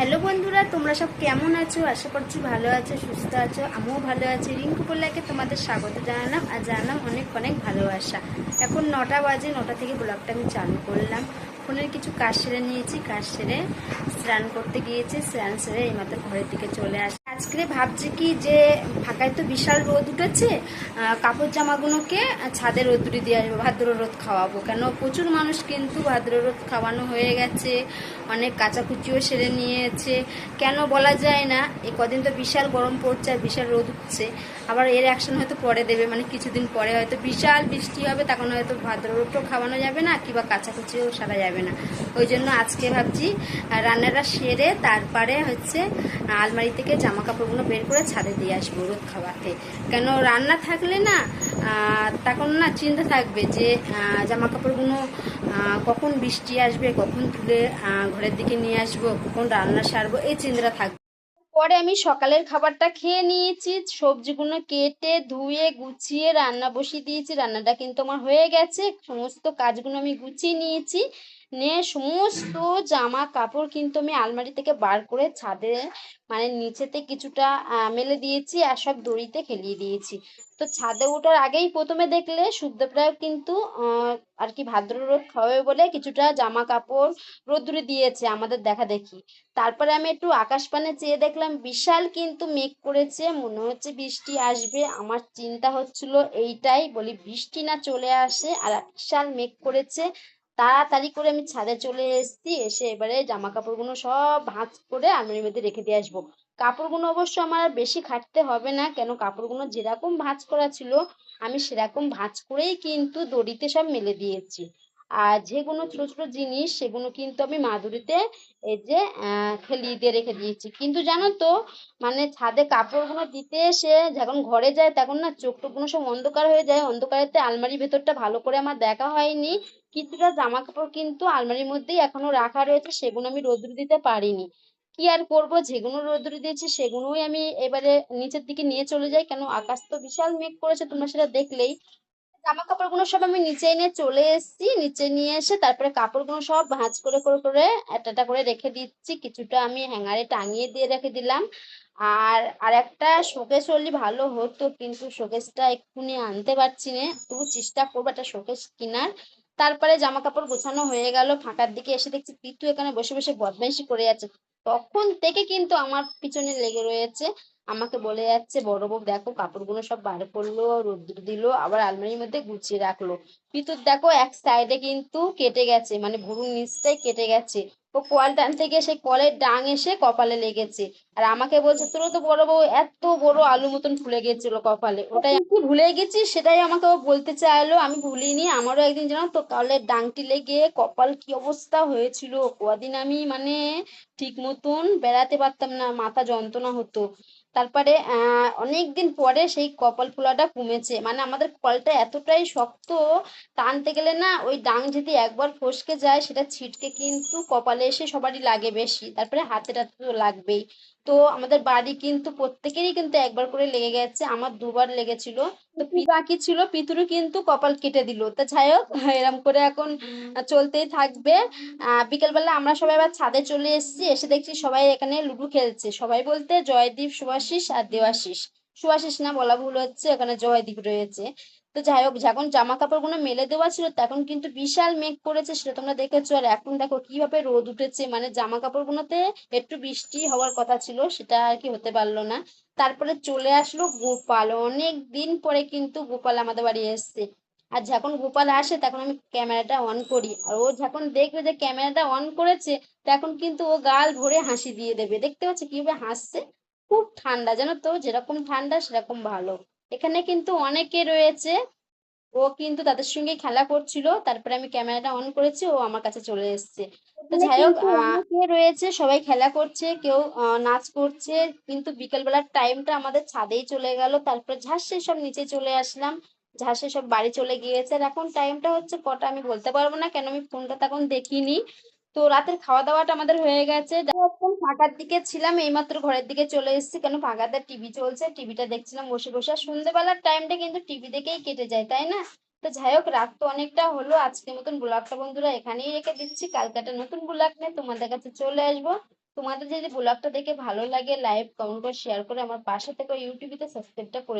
Hello বন্ধুরা, তোমরা সব কেমন আছো? আশা করছি ভালো আছো, সুস্থ আছো। আমিও ভালো আছি। রিঙ্কু পোল্লাকে তোমাদের স্বাগত জানালাম আর জানালাম অনেক অনেক ভালোবাসা। এখন নটা বাজে, নটা থেকে ব্লগটা আমি চালু করলাম। ফোনের কিছু কাজ সেরে নিয়েছি, কাজ সেরে স্নান করতে গিয়েছি। স্নান সেরে এই মাত্র ঘরের দিকে চলে আসি আজকে ভাবছি কি যে ফাঁকায় তো বিশাল রোদ উঠেছে কাপড় জামাগুলোকে ছাদে রোদ্দুরি দিয়ে আসব ভাদ্র রোদ খাওয়াবো। কেন? প্রচুর মানুষ কিন্তু ভাদ্র রোদ খাওয়ানো হয়ে গেছে, অনেক কাচাকুচিও সেরে নিয়েছে। কেন বলা যায় না এই কদিন তো বিশাল গরম পড়ছে আর বিশাল রোদ উঠছে। আবার এর অ্যাকশন হয়তো পরে দেবে মানে কিছুদিন পরে হয়তো বিশাল বৃষ্টি হবে, তখন হয়তো ভাদ্র রোদটাও খাওয়ানো যাবে না, কিংবা কাচাকুচিও সারা যাবে না। ওই জন্য আজকে ভাবছি রান্নাটা সেরে তারপরে হচ্ছে আলমারি থেকে জামা কাপড়গুলো বের করে ছাদে দিয়ে আসব রোদ খাওয়াতে। কেন রান্না থাকলে না তখন না চিন্তা থাকবে যে জামা কাপড়গুলো কখন বৃষ্টি আসবে, কখন তুলে ঘরের দিকে নিয়ে আসব, কখন রান্না সারবো, এই চিন্তাটা থাকবে পরে আমি সকালের খাবারটা খেয়ে নিয়েছি, সবজিগুলো কেটে, ধুয়ে, গুছিয়ে, রান্না বসিয়ে দিয়েছি, রান্নাটা কিন্তু আমার হয়ে গেছে, সমস্ত কাজগুলো আমি গুছিয়ে নিয়েছি। নিয়ে সমস্ত জামা কাপড় কিন্তু আমি আলমারি থেকে বার করে ছাদে মানে নিচেতে কিছুটা মেলে দিয়েছি আর সব দড়িতে খেলিয়ে দিয়েছি। তো ছাদে ওঠার আগেই প্রথমে দেখলে শুদ্ধপ্রায় কিন্তু আর কি ভাদ্র রোদ খাওয়াবে বলে কিছুটা জামা কাপড় রোদ্দুরে দিয়েছে আমাদের দেখা দেখি। তারপরে আমি একটু আকাশ পানে চেয়ে দেখলাম, বিশাল কিন্তু মেঘ করেছে, মনে হচ্ছে বৃষ্টি আসবে। আমার চিন্তা হচ্ছিল এইটাই, বলি বৃষ্টি না চলে আসে, আর বিশাল মেঘ করেছে। তাড়াতাড়ি করে আমি ছাদে চলে এসেছি, এসে এবারে জামা কাপড়গুলো সব ভাঁজ করে আলমারির মধ্যে রেখে দিয়ে আসব। কাপড়গুলো অবশ্য আমার আর বেশি খাটতে হবে না, কেন কাপড়গুলো যেরকম ভাঁজ করা ছিল, আমি সেরকম ভাঁজ করেই কিন্তু দড়িতে সব মেলে দিয়েছি। আর যেগুলো ছোট ছোট জিনিস, সেগুলো কিন্তু আমি মাদুরিতে এই যে ফেলিয়ে দিয়ে রেখে দিয়েছি। কিন্তু জানো তো মানে ছাদে কাপড়গুলো দিতে এসে যখন ঘরে যায়, তখন না চোখ টোকগুলো সব অন্ধকার হয়ে যায়। অন্ধকারেতে আলমারির ভেতরটা ভালো করে আমার দেখা হয়নি। কিছুটা জামা কাপড় কিন্তু আলমারির মধ্যেই এখনও রাখা রয়েছে, সেগুলো আমি রোদ্দুরে দিতে পারিনি। কি আর করব? যেগুলো রোদ্দুরে দিয়েছি, সেগুলোই আমি এবারে নিচের দিকে নিয়ে চলে যাই। কেন? আকাশ তো বিশাল মেঘ করেছে, তোমরা সেটা দেখলেই। জামা কাপড়গুলো সব আমি নিচে এনে চলে এসেছি, নিচে নিয়ে এসে তারপরে কাপড়গুলো সব ভাঁজ করে করে করে একটা একটা করে রেখে দিচ্ছি। কিছুটা আমি হ্যাঙ্গারে টাঙিয়ে দিয়ে রেখে দিলাম। আর আর একটা শোকেস হলে ভালো হতো, কিন্তু শোকেসটা এক্ষুনি আনতে পারছি না। তবু চেষ্টা করব একটা শোকেস কেনার। তারপরে জামা কাপড় গোছানো হয়ে গেল, ফাঁকার দিকে এসে দেখছি পিতু এখানে বসে বসে বদমাইশি করে যাচ্ছে। তখন থেকে কিন্তু আমার পিছনে লেগে রয়েছে, আমাকে বলে যাচ্ছে, বড় বউ, দেখো কাপড়গুলো সব বার করল রোদ্র দিল, আবার আলমারির মধ্যে গুছিয়ে রাখল। পিতুর দেখো এক সাইডে কিন্তু কেটে গেছে মানে ভুরুর নিচটাই কেটে গেছে। ও কল টানতে গিয়ে সেই কলের ডাং এসে কপালে লেগেছে। আর আমাকে বলছে তোর তো বড় বউ এত বড় আলু মতন ফুলে গেছিল কপালে। ওটাই আমি ভুলে গেছি? সেটাই আমাকে ও বলতে চাইলো। আমি ভুলিনি। আমারও একদিন জানো তো কলের ডাংটি লেগে কপাল কি অবস্থা হয়েছিল? কদিন আমি মানে ঠিক মতন বেড়াতে পারতাম না, মাথা যন্ত্রণা হতো। তারপরে আহ অনেকদিন পরে সেই কপাল ফোলাটা কমেছে। মানে আমাদের কলটা এতটাই শক্ত, টানতে গেলে না ওই ডাং যদি একবার ফসকে যায়, সেটা ছিটকে কিন্তু কপালে এসে সবারই লাগে বেশি। তারপরে হাতে টাতে তো লাগবেই। তো আমাদের বাড়ি কিন্তু প্রত্যেকেরই কিন্তু একবার করে লেগে গেছে। আমার দুবার লেগেছিল। বাকি ছিল, পিতুরু কিন্তু কপাল কেটে দিল। তা যাই হোক, এরম করে এখন চলতেই থাকবে। বিকেলবেলা আমরা সবাই আবার ছাদে চলে এসেছি, এসে দেখছি সবাই এখানে লুডু খেলছে। সবাই বলতে জয়দীপ, শুভাশিস আর দেবাশিস শুভাশিস না বলা ভুল হচ্ছে ওখানে জয়দীপ রয়েছে। তো যাই হোক, যখন জামা কাপড়গুলো মেলে দেওয়া ছিল, তখন কিন্তু বিশাল মেঘ করেছে, সেটা তোমরা দেখেছ। আর এখন দেখো কীভাবে রোদ উঠেছে মানে জামা কাপড়গুলোতে একটু বৃষ্টি হওয়ার কথা ছিল, সেটা আর কি হতে পারল না। তারপরে চলে আসলো গোপাল। অনেক দিন পরে কিন্তু গোপাল আমাদের বাড়ি এসেছে। আর যখন গোপাল আসে, তখন আমি ক্যামেরাটা অন করি। আর ও যখন দেখবে যে ক্যামেরাটা অন করেছে, তখন কিন্তু ও গাল ভরে হাসি দিয়ে দেবে। দেখতে পাচ্ছ কীভাবে হাসছে? খুব ঠান্ডা জানো তো? যেরকম ঠান্ডা সেরকম ভালো। এখানে কিন্তু অনেকে রয়েছে ও কিন্তু তাদের সঙ্গে খেলা করছিল তারপরে আমি ক্যামেরাটা অন করেছি ও আমার কাছে চলে এসেছে। তো যাই হোক আহ, কে রয়েছে সবাই খেলা করছে কেউ নাচ করছে কিন্তু বিকেলবেলার টাইমটা আমাদের ছাদেই চলে গেল। তারপরে ঝাঁসে সব নিচে চলে আসলাম ঝাঁসে সব বাড়ি চলে গিয়েছে। আর এখন টাইমটা হচ্ছে কটা আমি বলতে পারব না কেন আমি ফোনটা তখন দেখিনি। তো রাতের খাওয়া দাওয়াটা আমাদের হয়ে গেছে। ফাঁকার দিকে ছিলাম, এইমাত্র ঘরের দিকে চলে এসেছি। কেন ফাঁকাতে টিভি চলছে টিভিটা দেখছিলাম, বসে বসে। আর সন্ধ্যেবেলার টাইমটা কিন্তু টিভি দেখেই কেটে যায়, তাই না? তো যাই হোক, রাত তো অনেকটা হলো। আজকে মতন ব্লগটা বন্ধুরা এখানেই রেখে দিচ্ছি। কালকাটা নতুন ব্লগ নেই তোমাদের কাছে চলে আসব। তোমাদের যদি ব্লগটা দেখে ভালো লাগে লাইভ কমেন্ট করে শেয়ার করে আমার পাশে থেকে, ইউটিউবে সাবস্ক্রাইবটা করে